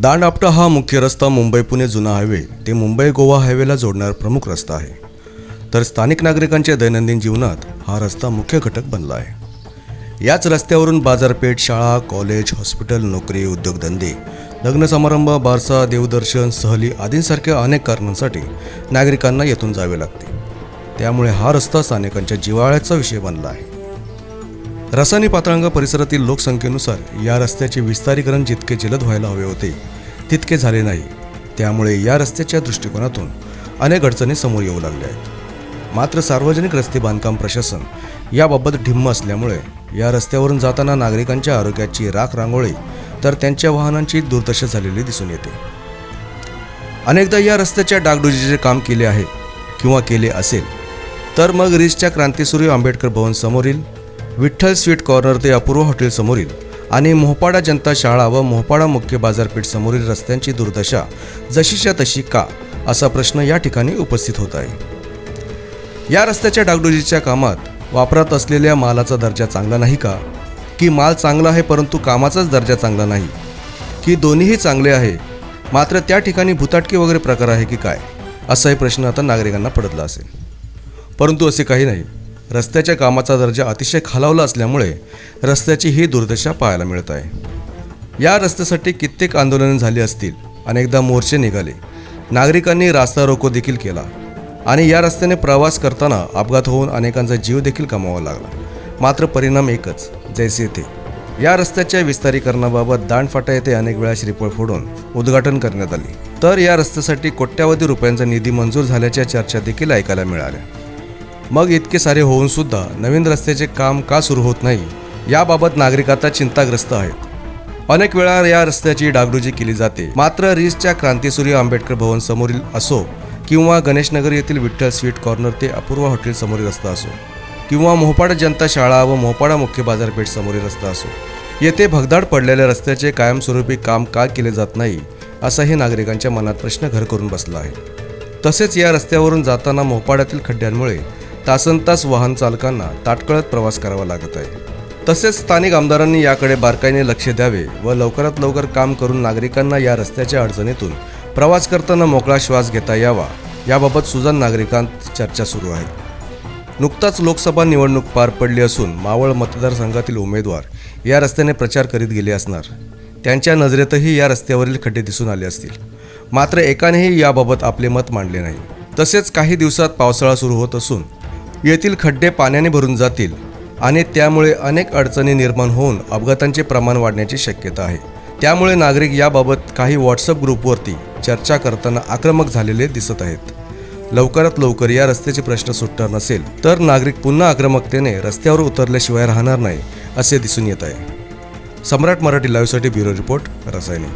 दांड आपटा हा मुख्य रस्ता मुंबई पुणे जुना हायवे ते मुंबई गोवा हायवेला जोडणारा प्रमुख रस्ता आहे. तर स्थानिक नागरिकांच्या दैनंदिन जीवनात हा रस्ता मुख्य घटक बनला आहे. याच रस्त्यावरून बाजारपेठ शाळा कॉलेज हॉस्पिटल नोकरी उद्योगधंदे लग्न समारंभ बारसा देवदर्शन सहली आदींसारख्या अनेक कारणांसाठी नागरिकांना येथून जावे लागते. त्यामुळे हा रस्ता स्थानिकांच्या जिव्हाळ्याचा विषय बनला आहे. रसानी पात्रांग परिसरातील लोकसंख्येनुसार या रस्त्याचे विस्तारीकरण जितके जलद व्हायला हवे होते तितके झाले नाही. त्यामुळे या रस्त्याच्या दृष्टिकोनातून अनेक अडचणी समोर येऊ लागल्या आहेत. मात्र सार्वजनिक रस्ते बांधकाम प्रशासन याबाबत ढिम्म असल्यामुळे या रस्त्यावरून जाताना नागरिकांच्या आरोग्याची राख रांगोळी तर त्यांच्या वाहनांची दुर्दशा झालेली दिसून येते. अनेकदा या रस्त्याच्या डागडुजीचे काम केले आहे किंवा केले असेल तर मग रिसच्या क्रांतीसूर्य आंबेडकर भवन समोरील. विठ्ठल स्वीट कॉर्नर ते अपूर्व हॉटेलसमोरील आणि मोहपाडा जनता शाळा व मोहपाडा मुख्य बाजारपेठ समोरील रस्त्यांची दुर्दशा जशीच्या तशी का असा प्रश्न या ठिकाणी उपस्थित होत आहे. या रस्त्याच्या डागडुजीच्या कामात वापरात असलेल्या मालाचा दर्जा चांगला नाही का? की माल चांगला आहे परंतु कामाचाच दर्जा चांगला नाही? की दोन्हीही चांगले आहे? मात्र त्या ठिकाणी भुताटकी वगैरे प्रकार आहे की काय? असाही प्रश्न आता नागरिकांना पडतला असेल. परंतु असे काही नाही. रस्त्याच्या कामाचा दर्जा अतिशय खालावला असल्यामुळे रस्त्याची ही दुर्दशा पाहायला मिळत आहे. या रस्त्यासाठी कित्येक आंदोलने झाली असतील अनेकदा मोर्चे निघाले. नागरिकांनी रास्ता रोको देखील केला आणि या रस्त्याने प्रवास करताना अपघात होऊन अनेकांचा जीव देखील कमावा लागला. मात्र परिणाम एकच जैसे ते या रस्त्याच्या विस्तारीकरणाबाबत दांडफाटा येथे अनेक वेळा श्रीफळ फोडून उद्घाटन करण्यात आले. तर या रस्त्यासाठी कोट्यावधी रुपयांचा निधी मंजूर झाल्याच्या चर्चा देखील ऐकायला मिळाल्या. मग इतके सारे होऊन सुद्धा नवीन रस्त्याचे काम का सुरू होत नाही याबाबत नागरिक आता चिंताग्रस्त आहेत. अनेक वेळा या रस्त्याची डागडुजी केली जाते. मात्र रिसच्या क्रांतीसूर्य आंबेडकर भवन समोरील असो किंवा गणेशनगर येथील विठ्ठल स्वीट कॉर्नर ते अपूर्व हॉटेल समोरील रस्ता असो किंवा मोहपाडा जनता शाळा व मोहपाडा मुख्य बाजारपेठ समोरील रस्ता असो येथे भगदाड पडलेल्या रस्त्याचे कायमस्वरूपी काम का केले जात नाही असाही नागरिकांच्या मनात प्रश्न घर करून बसला आहे. तसेच या रस्त्यावरून जाताना मोहपाड्यातील खड्ड्यांमुळे तासन तास वाहन चालकांना ताटकळत प्रवास करावा लागत आहे. तसेच स्थानिक आमदारांनी याकडे बारकाईने लक्ष द्यावे व लवकरात लवकर काम करून नागरिकांना या रस्त्याच्या अडचणीतून प्रवास करताना मोकळा श्वास घेता यावा. याबाबत सुजान नागरिकांत चर्चा सुरू आहे. नुकताच लोकसभा निवडणूक पार पडली असून मावळ मतदारसंघातील उमेदवार या रस्त्याने प्रचार करीत गेले असणार. त्यांच्या नजरेतही या रस्त्यावरील खड्डे दिसून आले असतील. मात्र एकानेही याबाबत आपले मत मांडले नाही. तसेच काही दिवसात पावसाळा सुरू होत असून येथील खड्डे पाण्याने भरून जातील आणि त्यामुळे अनेक अडचणी निर्माण होऊन अपघातांचे प्रमाण वाढण्याची शक्यता आहे. त्यामुळे नागरिक याबाबत काही व्हॉट्सअप ग्रुपवरती चर्चा करताना आक्रमक झालेले दिसत आहेत. लवकरात लवकर या रस्त्याचे प्रश्न सुटणार नसेल तर नागरिक पुन्हा आक्रमकतेने रस्त्यावर उतरल्याशिवाय राहणार नाही असे दिसून येत आहे. सम्राट मराठी लाईव्हसाठी ब्युरो रिपोर्ट रसायने.